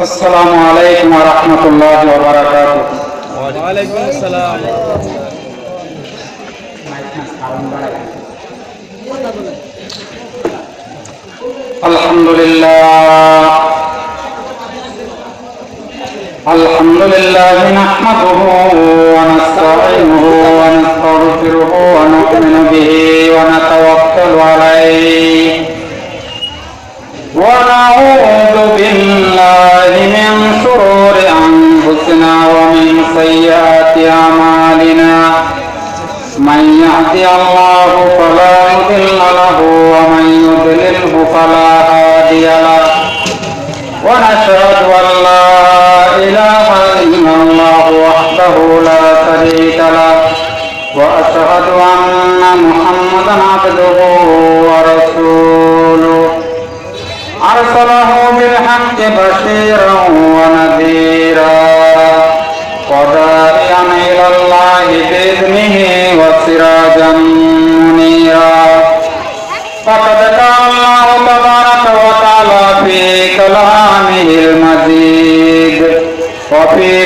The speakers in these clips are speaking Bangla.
السلام عليكم ورحمة الله وبركاته. وعليكم السلام. الحمد لله. الحمد لله نحمده ونستعينه ونستغفره ونؤمن به ونتوكل عليه. ونعوذ بالله من شرور أنفسنا ومن سيئات أعمالنا من يهدي الله فلا مضل له ومن يضلله فلا هادي له ونشهد أن لا إله إلا الله وحده لا شريك له وأشهد أن محمدا عبده بالحق بشيرا ونذيرا وداعيا إلى الله بإذنه وسراجا منيرا فقد قال الله تبارك وتعالى في كلامه المجيد وفي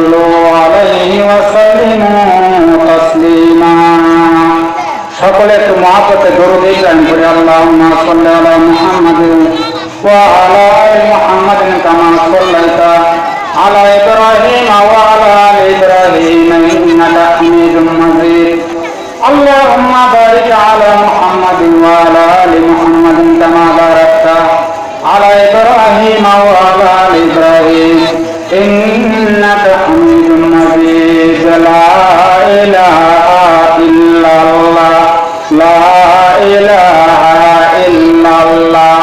صلوا عليه وسلموا تسليما সকলে একটু মহাপতে দরুদ ইব্রাহিম করে আল্লাহুম্মা সাল্লি আলা মুহাম্মাদিন ওয়া আলা আলি মুহাম্মাদিন কামা সাল্লাইতা আলা ইব্রাহিম ওয়া আলা আলি ইব্রাহিম ইন্নাকা হামিদুম মাজিদ اللهم بارك على محمد وعلى আল্লাহ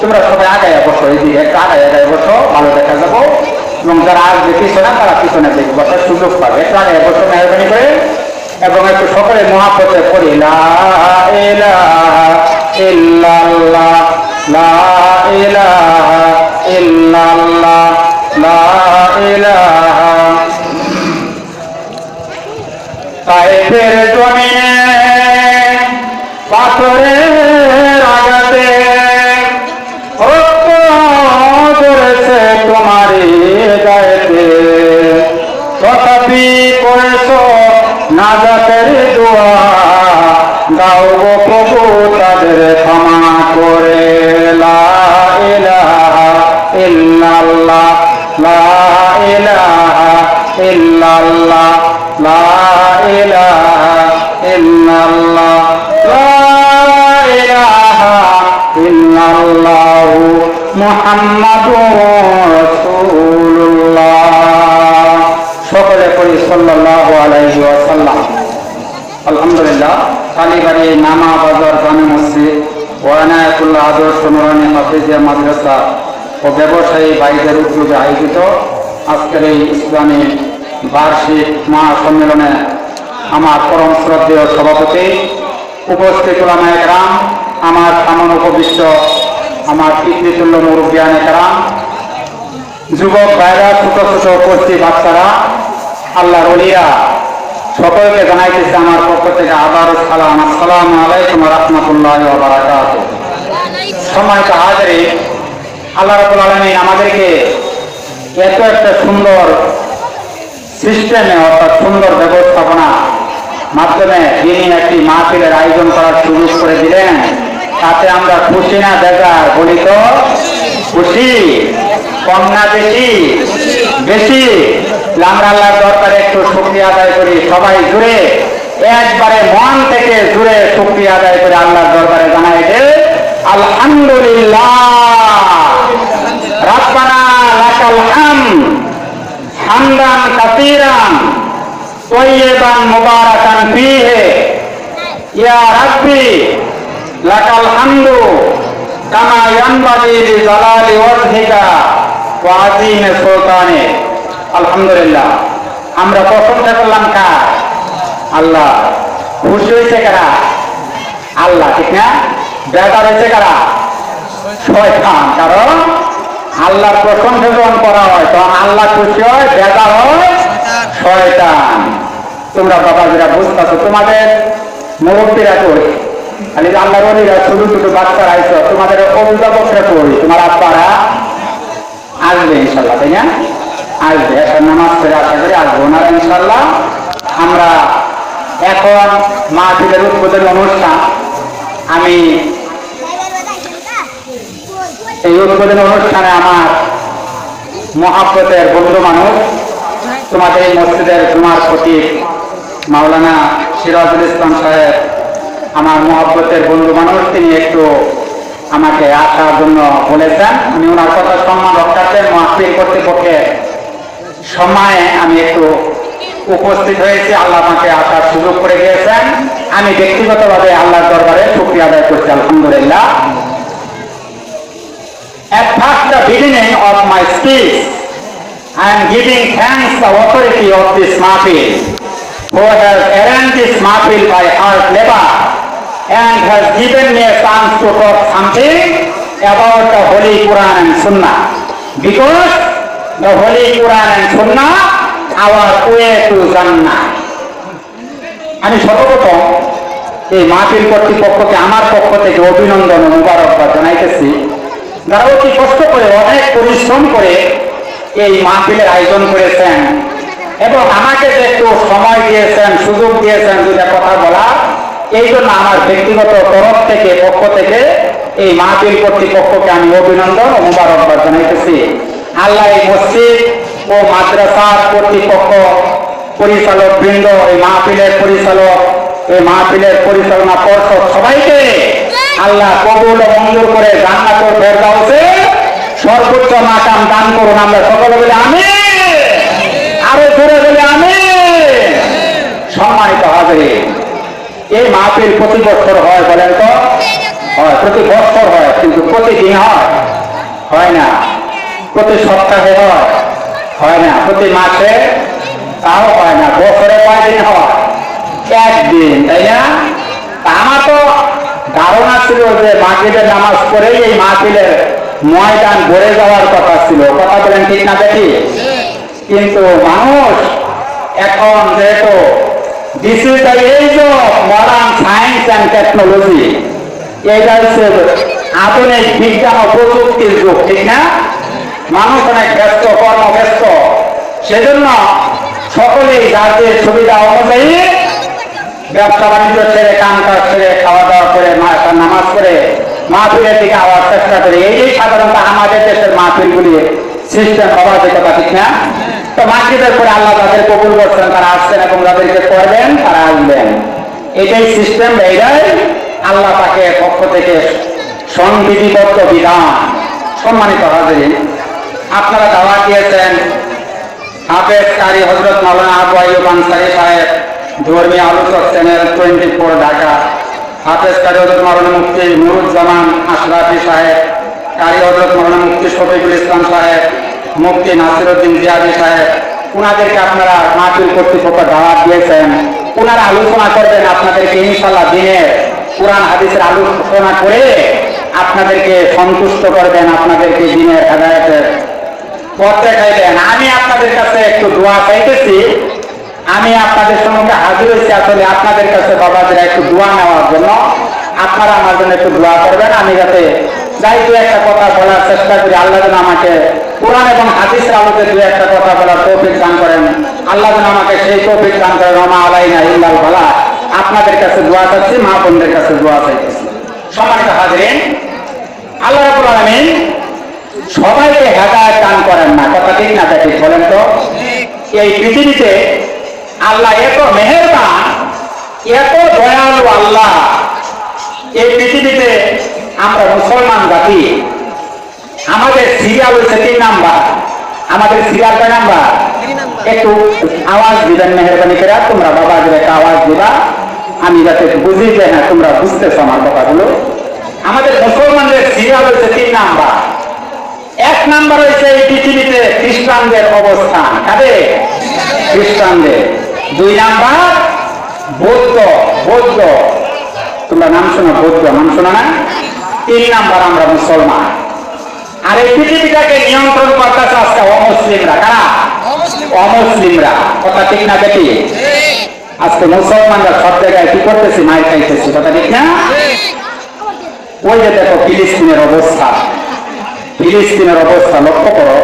তোমরা সবাই আগায় বসো, এই দিকে একটা আগায় আগায় বসো, ভালো দেখা যাব। এবং যারা আসবে পিছনে, তারা পিছনে দেখব একটা সুযোগ পাবে। একটা আগায় বসো, মেহরবানি করে। এবং একটু সকলে মহাপথে করি তাই ফের জমিনে পাথরে তাদের ক্ষমা করে, লা ইলাহা ইল্লাল্লাহ, লা ইলাহা ইল্লাল্লাহ, লা ইলাহা ইল্লাল্লাহ, লা ইলাহা সকলে করি সাল্লাল্লাহু আলাইহি আলহামদুলিল্লাহ। কালীবাড়ি নামা বাজার জামে মসজিদ ওয়ানায়াতুল্লাহ আদর্শ নুরানি হাফিজিয়া মাদ্রাসা ও ব্যবসায়ী ভাইদের উদ্যোগে আয়োজিত আজকের এই ইসলামী বার্ষিক মহাসম্মেলনে আমার পরম শ্রদ্ধেয় সভাপতি উপস্থিত ওলামায়ে রাম আমার সামন উপবিষ্ট, আমার পিতৃতুল্য মুরব্বিয়ানে রাম যুবক ভাইরা, ছোট ছোট উপস্থিত বাচ্চারা, আল্লাহর অলিরা সকলকে জানাইতেছে আমার পক্ষ থেকে আবার সালাম। আসসালামু আলাইকুম রহমতুল্লাহ বারাকাত হাজারি আল্লাহ রাবুল আলমিন আমাদেরকে এত একটা সুন্দর সিস্টেমে অর্থাৎ সুন্দর ব্যবস্থাপনা মাধ্যমে তিনি একটি মাহফিলের আয়োজন করার সুযোগ করে দিলেন। তাতে আমরা খুশি না দেখা বলি তো খুশি। কম না বেশি। বেশি আমরা আল্লাহর দরকারে একটু শুক্রিয়া আদায় করি, সবাই জুড়ে। একবারে মন থেকে জুড়ে শুক্রিয়া আদায় করে আল্লাহর দরবারে জানাই যে, আলহামদুলিল্লাহ। লাকাল ওয়া আযীমি সুলতানে। আলহামদুলিল্লাহ। আমরা প্রশংসা করলাম কার? আল্লাহ। খুশি হয়েছে কারা? আল্লাহ, ঠিক না? বেদার হয়েছে কারা? শয়তান, কারণ আল্লাহর প্রশংসা যখন করা হয়, তখন আল্লাহ খুশি হয় বেদার হয়, শয়তান। তোমরা বাবা যেটা বুঝতেছো, তোমাদের মুরব্বীরা করি খালি আল্লাহর অলিরা ছোট ছোট বাচ্চারা আইছো তোমাদের অভিভাবকরা করি তোমার আব্বারা? আসবে ইনশাল্লাহ, তাই না? আসবে, এখন নামাজ পড়ে আশা করি আসব ওনারা ইনশাল্লাহ। আমরা এখন মাহফিলের উদ্বোধন অনুষ্ঠান, আমি এই উদ্বোধন অনুষ্ঠানে আমার মহাব্বতের বন্ধু মানুষ, তোমাদের এই মসজিদের তোমার প্রতীক মাওলানা সিরাজুল ইসলাম সাহেব, আমার মহাব্বতের বন্ধু মানুষ, তিনি একটু আমাকে আসার জন্য বলেছেন। আমি ওনার কথা সম্মান রক্ষার্থে মাহফিল কর্তৃপক্ষের সময়ে আমি একটু উপস্থিত হয়েছি। আল্লাহ আমাকে আসার সুযোগ করে দিয়েছেন। আমি ব্যক্তিগতভাবে আল্লাহর দরবারে শুক্রিয়া আদায় করছি আলহামদুলিল্লাহ। At first the beginning of my speech, I am giving thanks the authority of this mahfil, who has arranged this mahfil by hard labor. And has given me a chance to talk something about the Holy Quran and Sunnah. Because the Holy Quran and Sunnah our way to Jannah. আমি সর্বপ্রথম এই মাহফিল কর্তৃপক্ষকে, আমার পক্ষ থেকে অভিনন্দন মুবারকবাদ জানাইতেছি যারা অতি কষ্ট করে, অনেক পরিশ্রম করে এই মাহফিলের আয়োজন করেছেন এবং আমাকে যে একটু সময় দিয়েছেন, সুযোগ দিয়েছেন দুটা কথা বলা এই জন্য আমার ব্যক্তিগত তরফ থেকে, পক্ষ থেকে এই মাহফিল কর্তৃপক্ষকে আমি অভিনন্দন ও মুবারকবাদ জানাইতেছি। আল্লাহ এই মসজিদ ও মাদ্রাসার কর্তৃপক্ষ পরিচালক বৃন্দ, এই মাহফিলের পরিচালক, এই মাহফিলের পরিচালনা পর্ষদ সবাইকে আল্লাহ কবুল ও মঞ্জুর করে জান্নাত ও ফেরদাউসে সর্বোচ্চ মাকাম দান করুন। আমরা সকলে বলে আমি আরও জোরে বলে আমি সম্মানিত হবে এই মাহফিল প্রতি বছর হয় বলেন তো? হয় প্রতি বছর হয় কিন্তু প্রতিদিন হয়? হয় না। প্রতি সপ্তাহে হয়? হয় না। প্রতি মাসে? তাও হয় না। বছরে কয়দিন হয়? একদিন তাই না? আমার তো ধারণা ছিল যে মাহফিলের নামাজ পড়েই এই মাহফিলের ময়দান ভরে যাওয়ার কথা ছিল। কথা বলেন ঠিক না দেখি? কিন্তু মানুষ এখন যেহেতু this is the age of modern science and technology এইটা হচ্ছে আধুনিক বিজ্ঞান ও প্রযুক্তির যুগ, ঠিক না? মানুষ অনেক ব্যস্ত, কর্মব্যস্ত। সেজন্য সকলেই যাদের সুবিধা অনুযায়ী ব্যবসা বাণিজ্য ছেড়ে, কাম কাজ ছেড়ে খাওয়া দাওয়া করে নামাজ করে মাহফিলের দিকে আওয়ার চেষ্টা করে। এই সাধারণত আমাদের দেশের মাহফিলগুলি সিস্টেম হওয়ার যে কথা, ঠিক না? তো মাহফিলের পরে আল্লাহ তাদের কবুল করছেন, তারা আসছেন এবং যাদেরকে করবেন তারা আসবেন এটাই সিস্টেম এইটাই আল্লাহ তাকে পক্ষ থেকে সংবিধিবদ্ধ বিধান। সম্মানিত হাজির আপনারা দাওয়া দিয়েছেন হাফেজ কারি হজরত মাওলানা আবু আইয়ুব আনসারি সাহেব, ধর্মীয় আলোচক চ্যানেল টোয়েন্টি ফোর ঢাকা, হাফেজ কারি হজরত মাওলানা মুফতি নুরুজ্জামান আশরাফি সাহেব কারি হজরত মাওলানা মুফতি শফিকুল ইসলাম সাহেব মুফতি নাসিরুদ্দিন জিয়াদি সাহেব ওনাদেরকে আপনারা মাহফিল কর্তৃপক্ষ দাওয়াত দিয়েছেন। ওনারা আলোচনা করবেন আপনাদেরকে ইনশাল্লাহ দিনের কোরআন, হাদিসের আলোচনা করে আপনাদেরকে সন্তুষ্ট করবেন আপনাদেরকে দিনের হেদায়তের পথ দেখাইবেন আমি আপনাদের কাছে একটু দোয়া চাইতেছি। আমি আপনাদের সঙ্গে হাজির হয়েছি আসলে আপনাদের কাছে বাবাদের একটু দোয়া নেওয়ার জন্য। আপনারা আমার জন্য একটু দোয়া করবেন। আমি যাতে যাই একটা কথা বলার চেষ্টা করি, আল্লাহ যেন আমাকে কোরআন এবং হাদিসের আলোকে দু একটা কথা বলার তৌফিক দান করেন। আল্লাহ যেন আমাকে সেই তৌফিক দান করে, রমা আলাইনা ইল্লাল বালা। আপনাদের কাছে দোয়া চাচ্ছি, মা বোনদের কাছে দোয়া চাইতেছি। সম্মানিত হাজরিন, আল্লাহ রাব্বুল আলামিন সবাইকে হেদায়েত দান করেন না। কথা ঠিক না ঠিক বলেন তো? এই পৃথিবীতে আল্লাহ এত মেহেরবান, এত দয়ালু আল্লাহ। এই পৃথিবীতে আমরা মুসলমান জাতি আমাদের সিরিয়াল হচ্ছে তিন নাম্বার। আমাদের সিরিয়াল কয় নাম্বার? একটু আওয়াজ দিবেন মেহরবানি করে। তোমরা বাবা একটা আওয়াজ দিবা। আমি যাতে বুঝি যে হ্যাঁ তোমরা বুঝতেছো আমার কথাগুলো। আমাদের মুসলমানদের সিরিয়াল হচ্ছে তিন নাম্বার। এক নাম্বার হচ্ছে এই পৃথিবীতে খ্রিস্টানদের অবস্থান। কাদের? খ্রিস্টানদের। দুই নাম্বার বৌদ্ধ বৌদ্ধ। তোমরা নাম শোনো বৌদ্ধ নাম শোনো না? তিন নাম্বার আমরা মুসলমান। আর এই পৃথিবীটাকে নিয়ন্ত্রণ করতেছে আজকে অমুসলিমরা কারা? অমুসলিমরা। কথা ঠিক না বেটি? আজকে মুসলমানরা সব জায়গায় কি করতেছি? মাই খাইতেছি কথা ঠিক না? ওই যে দেখো ফিলিস্তিনের অবস্থা। ফিলিস্তিনের অবস্থা লক্ষ্য করো।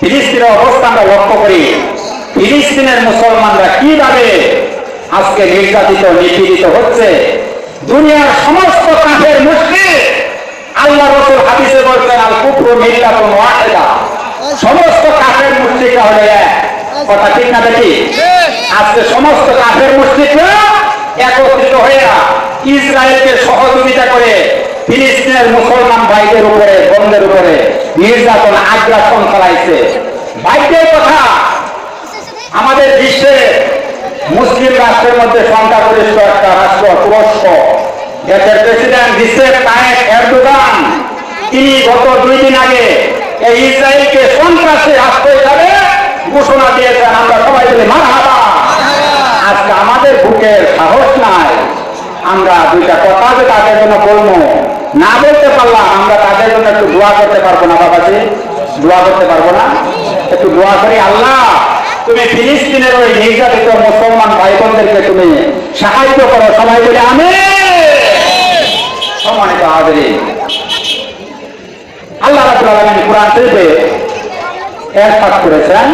ফিলিস্তিনের অবস্থা আমরা লক্ষ্য করি। ফিলিস্তিনের মুসলমানরা কীভাবে আজকে নির্যাতিত নিপীড়িত হচ্ছে? দুনিয়ার সমস্ত কাঠের মুসলিম আল্লাহ রসুল হাদিসে বলছেন আল কুফরু মিল্লাতুন ওয়াহিদা। সমস্ত কাফের মুশরিকরা হলো এক। কথা ঠিক না দেখি আজকে সমস্ত কাফের মুশরিকরা একত্রিত হয়ে ইসরায়েলকে সহযোগিতা করে ফিলিস্তিনের মুসলমান ভাইদের উপরে বন্ধের উপরে নির্যাতন আগ্রাসন চালাইছে। ভাইদের কথা আমাদের বিশ্বে মুসলিম রাষ্ট্রের মধ্যে সংখ্যাগরিষ্ঠ একটা রাষ্ট্র তুরস্ক। দেশের প্রেসিডেন্ট বিশ্বের তায়েব এরদোগান, তিনি গত দুই দিন আগে এই ইসরায়েলকে সন্ত্রাসী রাষ্ট্র হিসাবে ঘোষণা দিয়েছেন। আমরা সবাই মিলে মারহাবা আজকে আমাদের বুকের সাহস নাই। আমরা দুইটা কথা যে তাদের জন্য বলব। না বলতে পারলাম, আমরা তাদের জন্য একটু দোয়া করতে পারব না, বাবাজি। দোয়া করতে পারব না। একটু দোয়া করি, আল্লাহ, তুমি ফিলিস্তিনের ওই নির্যাতিত মুসলমান ভাই বোনদেরকে তুমি সাহায্য করো। সবাই বলে আমি সম্মানিত হাজির। আল্লাহ আলমিন কোরআন থেকে এরশাদ করেছেন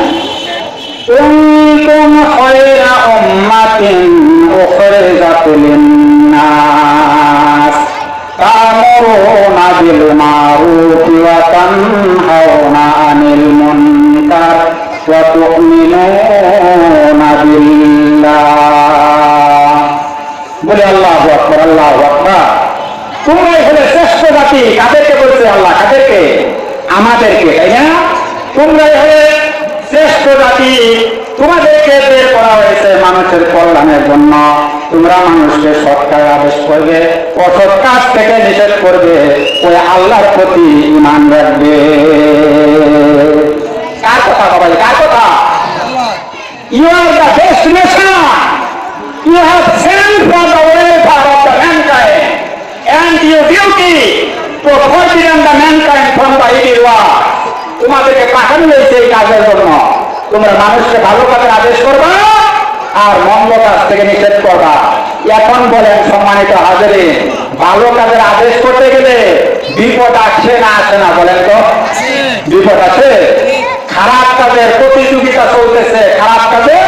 তোমাদেরকে পাঠানো হয়েছে এই কাজের জন্য। তোমরা মানুষকে ভালো আদেশ করবা আর মন্দ কাজ থেকে নিষেধ করবা। এখন বলেন সম্মানিত হাজারে, ভালো কাজের আদেশ করতে গেলে বিপদ আসে না আসে না বলেন তো? বিপদ আছে খারাপ কাজের প্রতিযোগিতা চলতেছে, খারাপ কাজের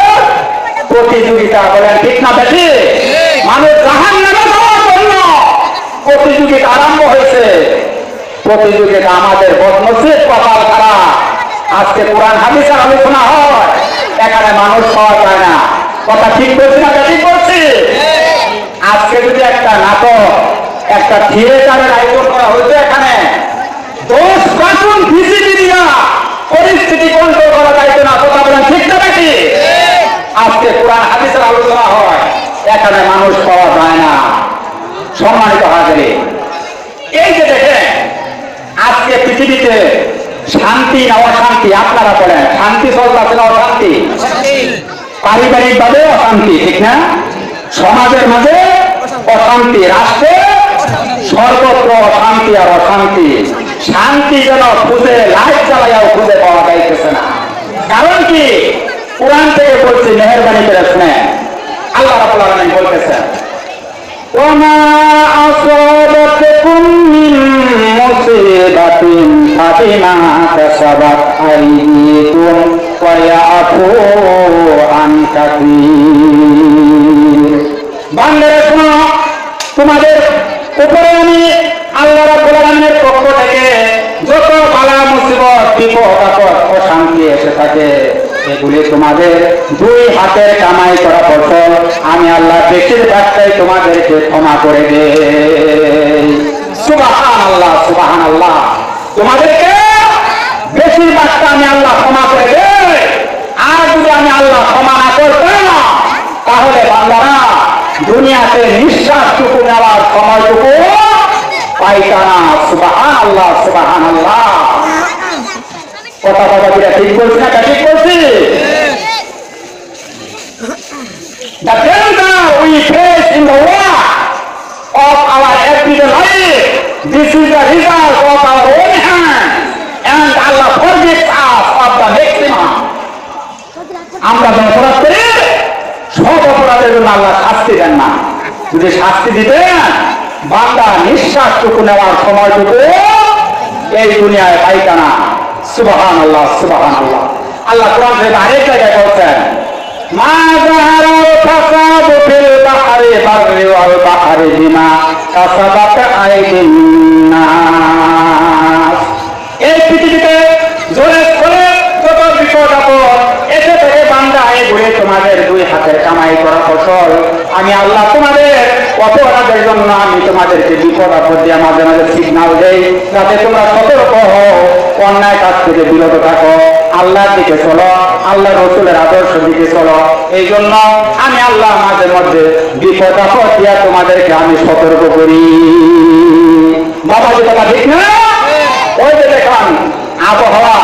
প্রতিযোগিতা বলেন ঠিক না বেশি মানুষ জাহান নামে প্রতিযোগিতা আরম্ভ হয়েছে। প্রতিযোগিতা আমাদের বদনসিব কপাল খারাপ। আজকে কোরআন হাদিসের আলোচনা হয়। এখানে মানুষ পাওয়া যায় না। কথা ঠিক করছি না ঠিক করছি আজকে যদি একটা নাটক, একটা থিয়েটারের আয়োজন করা হয়েছে এখানে দোষ কার্টুন ভিসিডি দিয়া পরিস্থিতি কন্ট্রোল করা যাইতো না। কথা বলেন ঠিক না বেশি আজকে কোরআন হাদিসের আলোচনা হয়। এখানে মানুষ পাওয়া যায় না। সম্মানিত হাজারে। এই যে দেখেন, আজকে পৃথিবীতে শান্তি না অশান্তি, আপনারা বলেন, শান্তি চলতেছে না অশান্তি? পারিবারিক ভাবে অশান্তি, ঠিক না? সমাজের মাঝে অশান্তি, রাষ্ট্রে সর্বত্র অশান্তি আর অশান্তি। শান্তি যেন খুঁজে, লাইট জ্বালাইয়াও খুঁজে পাওয়া যাইতেছে না। কারণ কি? কোরআন থেকে বলছি, মেহরবানি করে শুনে আল্লাহ বলতেছেন ওমা আসাবাতকুম মিন মুসিবাতিন ফাবিমা কাসাবাত আইদিকুম ويعفو عن كثير বান্দারা শোনো তোমাদের উপরে আমি আল্লাহ রাব্বুল আলামিনের পক্ষ থেকে যত বালা মুসিবত বিপদ আপদ অশান্তি এসে থাকে এগুলি তোমাদের দুই হাতে কামাই করা ফসল। আমি আল্লাহ বেশিরভাগটাই তোমাদেরকে ক্ষমা করে দে সুবাহান আল্লাহ সুবাহান আল্লাহ তোমাদেরকে বেশিরভাগটা আমি আল্লাহ ক্ষমা করে দে আর যদি আমি আল্লাহ ক্ষমা না করতাম তাহলে বান্দারা, দুনিয়াতে নিঃশ্বাসটুকু নেওয়ার সময়টুকু পাইতানা সুবাহান আল্লাহ সুবাহান আল্লাহ কথা কথা যেটা ঠিক বলছি না ঠিক বলছি The danger we face in the world of our everyday life, this is the result of our own hand, and Allah forgives us of the maximum. আমরা যে অপরাধ করি সব অপরাধের জন্য আল্লাহ শাস্তি দেন না যদি শাস্তি দিতেন বান্দা নিঃশ্বাসটুকু নেওয়ার সময়টুকু এই দুনিয়ায় পাইতা না সুবাহান আল্লাহ সুবাহান আল্লাহ আল্লাহ কোরআন শরীফে আরেক জায়গায় বলছেন, মা যাহারা ফাসাদু ফিল বাহরি, বাররি ওয়াল এই পৃথিবীতে জোরে করে যত বিপদ আপদ এসে থেকে ঘুরে তোমাদের দুই হাতের কামাই করা ফসল। আমি আল্লাহ তোমাদের অপরাধের জন্য আমি তোমাদেরকে বিপদ আপদ দিয়ে মাঝে মাঝে সিগনাল দেই, যাতে তোমরা সতর্ক হও, অন্যায় কাজ থেকে বিরত থাকো। আল্লাহর দিকে চলো আল্লাহ রসুলের আদর্শ দিকে চলো। এই জন্য আমি আল্লাহ মাঝে মধ্যে বিপদ আপদ দিয়া তোমাদেরকে আমি সতর্ক করি। বাবা, যে কথা ঠিক না? ওই যে দেখান আবহাওয়া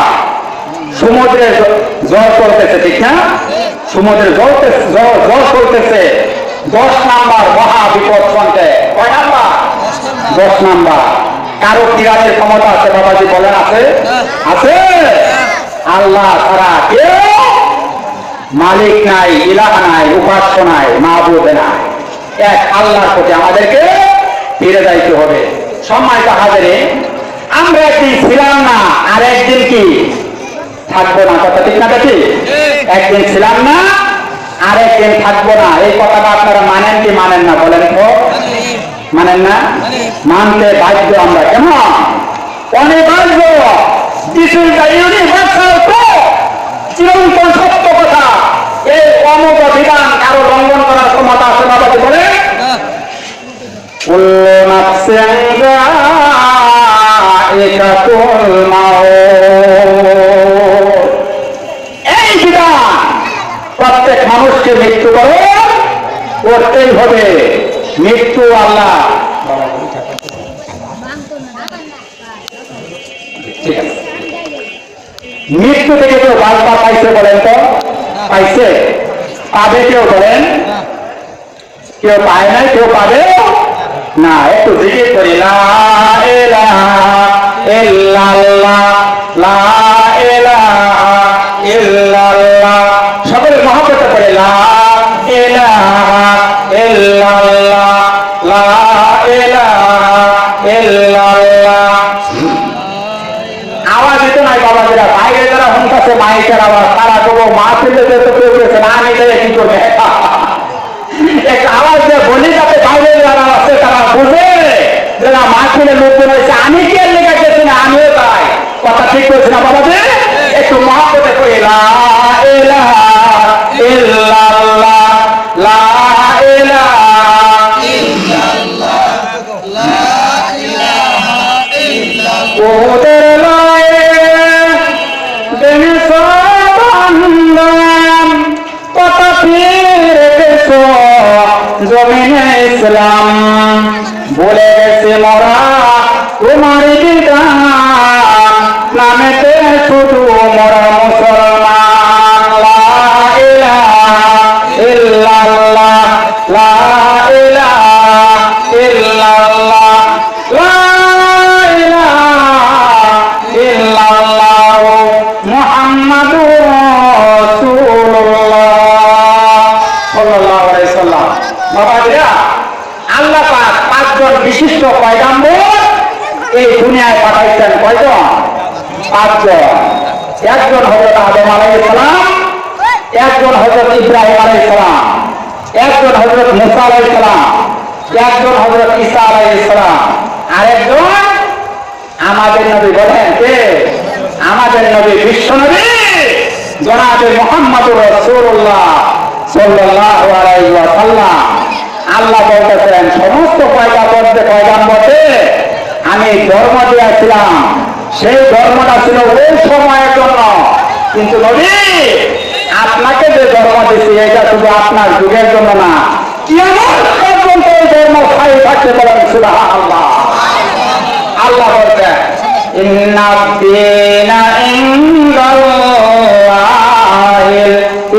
সমুদ্রে জ- জল করতেছে ঠিক না? সমুদ্রে জল জল করতেছে দশ নাম্বার মহা বিপদ কয় নাম্বার? দশ নাম্বার। কারও কিরানের ক্ষমতা আছে, বাবাজি বলেন, আছে? আছে? আল্লাহ তারা কেউ মালিক নাই, ইলাহ নাই, উপাস্য নাই মাহবুদ নাই। এক আল্লাহর প্রতি আমাদেরকে ফিরে যাইতে হবে। সম্মানিত হাজারে আমরা একদিন ছিলাম না আর একদিন কি? থাকব না কথা ঠিক না দেখি একদিন ছিলাম না আর একদিন থাকব না। এই কথাটা আপনারা মানেন কি মানেন না বলেন তো। মানেন না? মানতে বাধ্য আমরা কেন অনিবার্য। দিস ইউনিভার্সাল চিরন্তন সত্য কথা। এই অমুক বিধান কারও লঙ্ঘন করার ক্ষমতা সভাপতি বলে প্রত্যেক মানুষকে মৃত্যু করে, করতেই হবে। মৃত্যু আল্লাহ। মৃত্যু থেকে কেউ বার্তা পাইছে বলেন তো? পাইছে। পাবে কেউ বলেন? কেউ পায় নাই, কেউ পাবে না। একটু জিজ্ঞেস করি, লা শুনতেছে আবার তারা তবু মা ফেলে যেতে পেরেছে না নিলে কি করবে? আওয়াজ দিয়ে বলি তারা বুঝে যে না, মা ফেলে লোকজন হয়েছে আমি কি গেছি না? আমিও তাই। কথা ঠিক বলছি না বাবা যে একটু মহাপতে কই লা ইলাহা ইসলাম বলে গেছে মোরা তোমার নামেতে শুধু মোরা বাবাজিরা আল্লাহ পাক পাঁচজন বিশিষ্ট পয়গাম্বর এই দুনিয়ায় পাঠাইছেন কয়জন? পাঁচজন। একজন হজরত আদম আলাইহিস সালাম, একজন হজরত ইব্রাহিম আলাইহিস সালাম, একজন হজরত মুসা আলাইহিস সালাম, একজন হজরত ঈসা আলাইহিস সালাম। আরেকজন আমাদের নবী বলেন কে? আমাদের নবী বিশ্ব নবী, জনাবে মোহাম্মদুর রাসূলুল্লাহ সাল্লাল্লাহু আলাইহি ওয়াসাল্লাম। আল্লাহ বলতেছেন, সমস্ত পয়গাম্বরদের পয়গাম্বরকে আমি ধর্ম দিয়েছিলাম। সেই ধর্মটা ছিল ওই সময়ের জন্য। কিন্তু নবী, আপনাকে যে ধর্ম দিছি, এটা শুধু আপনার যুগের জন্য না। পর্যন্ত এই ধর্ম থাকতে পারেন সুবহানাল্লাহ। আল্লাহ বলছেন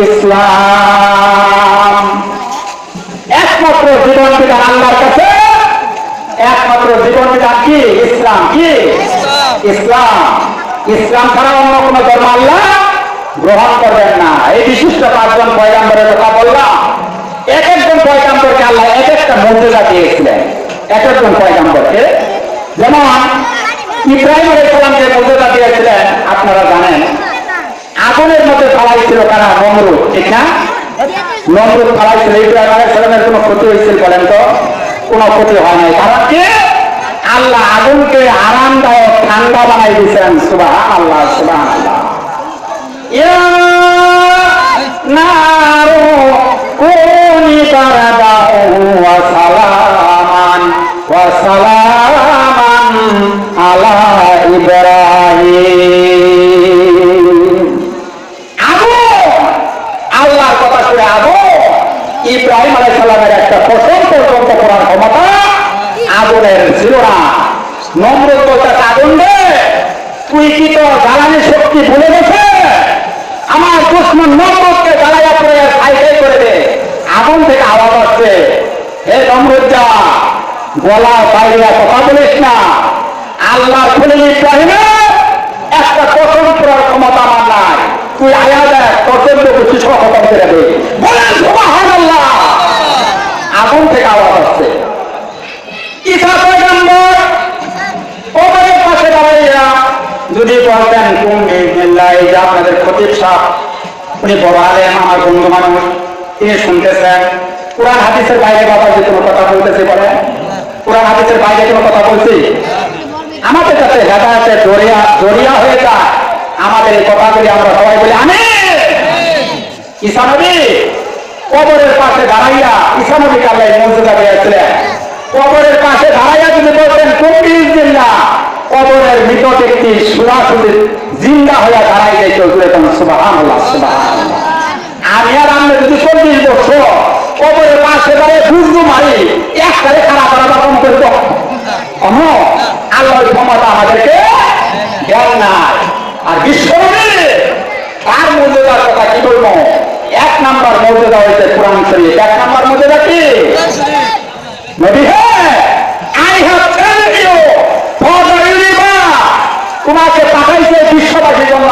ইসলাম। একমাত্র জীবন বিধান আল্লাহর কাছে, একমাত্র জীবন বিধান কি? ইসলাম কি? ইসলাম। ইসলাম ছাড়া অন্য কোন ধর্ম আল্লাহ গ্রহণ করবেন না। এই বিশিষ্ট পাঁচজন পয়গাম্বরের কথা বললাম। এক একজন পয়গাম্বরকে আল্লাহ এক একটা মর্যাদা দিয়েছিলেন। এক একজন পয়গাম্বরকে। যেমন ইব্রাহিম যে মর্যাদা দিয়েছিলেন, আপনারা জানেন, আগুনের মধ্যে ফালাইছিল কারা? নমরুদ, ঠিক না? ইব্রাহিম আলাইহিস সালামের কোনো ক্ষতি হয়েছিল বলেন তো? কোনো ক্ষতি হয় নাই। কারণ কি? আল্লাহ আগুনকে আরামদায়ক ঠান্ডা বানাই দিয়েছেন। সুবাহ আল্লাহ সুবাহ আল্লাহ ইয়া ইব্রাহিম আলাই সালামের একটা প্রথম পর্যন্ত করার ক্ষমতা আগুনের ছিল না। নম্রত বলতে আগুন রে তুই কি তো জ্বালানি শক্তি ভুলে গেছে। আমার দুশ্মন নম্রতকে জ্বালাইয়া পড়ে সাইকেল করে দে। আগুন থেকে আওয়াজ আসছে। হে নম্রতা গলা বাইরে কথা বলিস না। আল্লাহ খুলে ইব্রাহিমের একটা কসম করার ক্ষমতা আমার নাই। তুই আয়া দেখ কসম তো কিছু খতম করে দে। বলেন, সুবহানাল্লাহ। আগুন থেকে আওয়াজ আসছে। যদি বলতেন, কোন বিল্লাহ এই যে আপনাদের খতিব সাহ উনি বড় আলেম, আমার বন্ধু মানুষ, তিনি শুনতেছেন। কোরআন হাদিসের বাইরে বাবা যে কোনো কথা বলতেছে বলে? কোরআন হাদিসের বাইরে কোনো কথা বলছি? আমাদের কাছে হেদায়তে জড়িয়া জড়িয়া হয়ে যায়। আমাদের এই কথাগুলি আমরা সবাই বলি আমি ঈশানবী কবরের পাশে দাঁড়াইয়া ঈশানবী কাল্লাই মর্যাদা দিয়েছিলেন কবরের পাশে দাঁড়াইয়া যদি বলতেন চব্বিশ জিল্লা কবরের মৃত ব্যক্তি সুরাসুরি জিন্দা হইয়া দাঁড়াই যাইত তখন সুবাহান আমি আর আমি যদি চল্লিশ বছর কবরের পাশে দাঁড়িয়ে বুঝব মারি একসাথে খারাপ করা রকম করব আল্লাহর ক্ষমতা আমাদেরকে দেন নাই। আর বিশ্বনবী, তার কথা কি বলব? এক নাম্বার মর্যাদা হয়েছে কোরআন শরীফ। এক নাম্বার মর্যাদা কি? নবী তোমাকে পাঠাইছে বিশ্ববাসীর জন্য।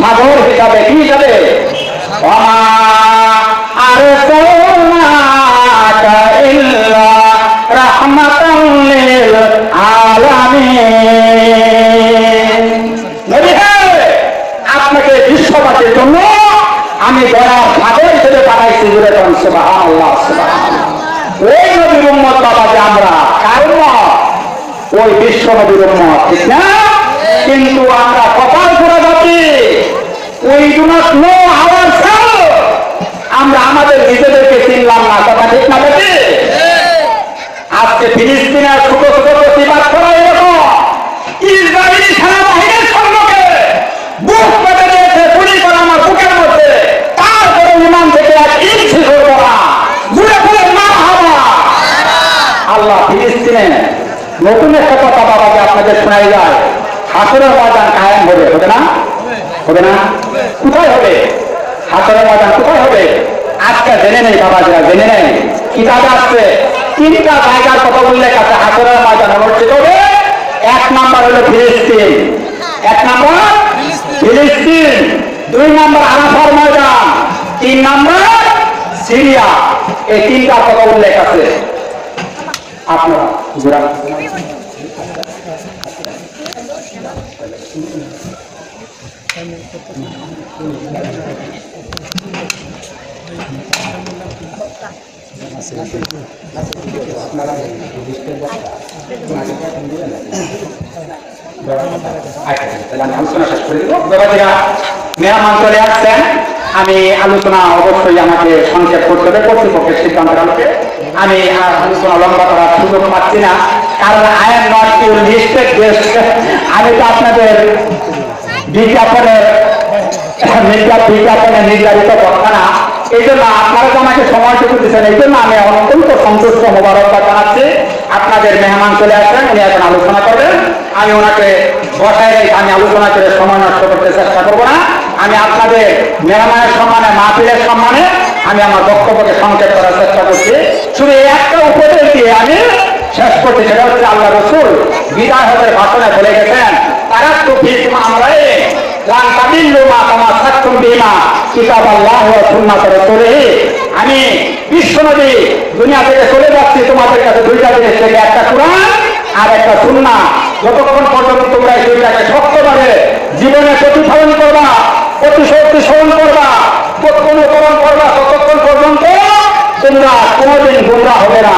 সাগর হিসাবে কি হিসাবে? আরসালনাকা ইল্লা আলামিন নবী হ্যাঁ আপনাকে বিশ্ববাসীর জন্য আমি দয়ার সাগর ওই? ওই কিন্তু আমরা কপাল করে যাচ্ছি উই ডু আমরা আমাদের নিজেদেরকে চিনলাম না, কথা ঠিক না আজকে ফিলিস্তিনের ছোট ছোট প্রতিবাদ করা এরকম ইসরায়েলি সেনাবাহিনীর সম্মুখে বুক পেতে দিয়েছে গুলি করে আমার বুকের মধ্যে তারপরে ইমান থেকে এক ইঞ্চি করব না ঘুরে ঘুরে না হবা আল্লাহ ফিলিস্তিনে নতুন একটা কথা বাবাকে আপনাদের শোনাই যায়। হাসরের ময়দান কায়েম হবে হবে না? হবে না? কোথায় হবে? হাসরের ময়দান কোথায় হবে? আজকে জেনে নেই বাবাজিরা, জেনে নেই। কিতাবে আসছে। তিনটা জায়গার কথা উল্লেখ আছে, হাসরের ময়দান অনুষ্ঠিত হবে। এক নাম্বার হলো ফিলিস্তিন। এক নাম্বার? ফিলিস্তিন। দুই নাম্বার আরাফার ময়দান। তিন নাম্বার সিরিয়া। এই তিনটা কথা উল্লেখ আছে। Ayo, telah langsung আমি আলোচনা অবশ্যই আমাকে সংক্ষেপ করতে হবে, কর্তৃপক্ষের সিদ্ধান্তের আলোকে। আমি আর আলোচনা লম্বা করার সুযোগ পাচ্ছি না, কারণ I am not your listed guest আমি তো আপনাদের বিজ্ঞাপনের, মিডিয়া বিজ্ঞাপনে নির্ধারিত কথা না। এই জন্য আপনারা তো আমাকে সময়টুকু দিচ্ছেন, এই জন্য আমি অত্যন্ত সন্তুষ্ট, মোবারকবাদ জানাচ্ছি। আপনাদের মেহমান চলে আসবেন, উনি এখন আলোচনা করবেন। আমি ওনাকে বসায় রেখে, আমি আলোচনা করে সময় নষ্ট করতে চেষ্টা করব না। আমি আপনাদের মেহমানের সম্মানে মা মাহফিলের সম্মানে আমি আমার বক্তব্যকে সংক্ষেপ করার চেষ্টা করছি। শুধু এই একটা উপদেশ দিয়ে আমি শেষ করছি, সেটা হচ্ছে আল্লাহ রসুল বিদায় হতে ভাষণে বলে গেছেন, তারা তো ফিস আমি বিশ্বনবী দুনিয়া থেকে চলে যাচ্ছি, তোমাদের কাছে দুইটা জিনিস থেকে, একটা কোরআন আর একটা সুন্নাহ। যতক্ষণ পর্যন্ত তোমরা এই দুইটাকে শক্তভাবে জীবনে প্রতিফলন করবা প্রতিশক্তি স্মরণ করবা। অনুকরণ করবা ততক্ষণ পর্যন্ত তোমরা কোনোদিন গুমরা হবে না।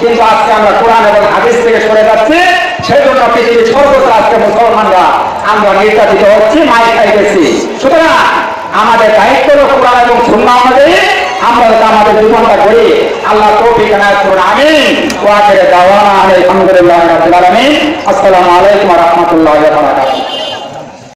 কিন্তু আজকে আমরা কোরআন এবং হাদিস থেকে সরে যাচ্ছি। সেই জন্য পৃথিবীর সর্বত্র আজকে মুসলমানরা আমরা নির্যাতিত হচ্ছি মাই খাইতেছি সুতরাং আমাদের দায়িত্ব হলো কোরআন এবং শূন্য আমাদের। আমরা যাতে আমাদের জীবনটা করি আল্লাহ তৌফিক এনায়েত করুন। আমিন। ওয়া দাওয়ানা রাব্বিল আলামিন। আসসালামু আলাইকুম ওয়া রাহমাতুল্লাহি ওয়া বারাকাতুহু।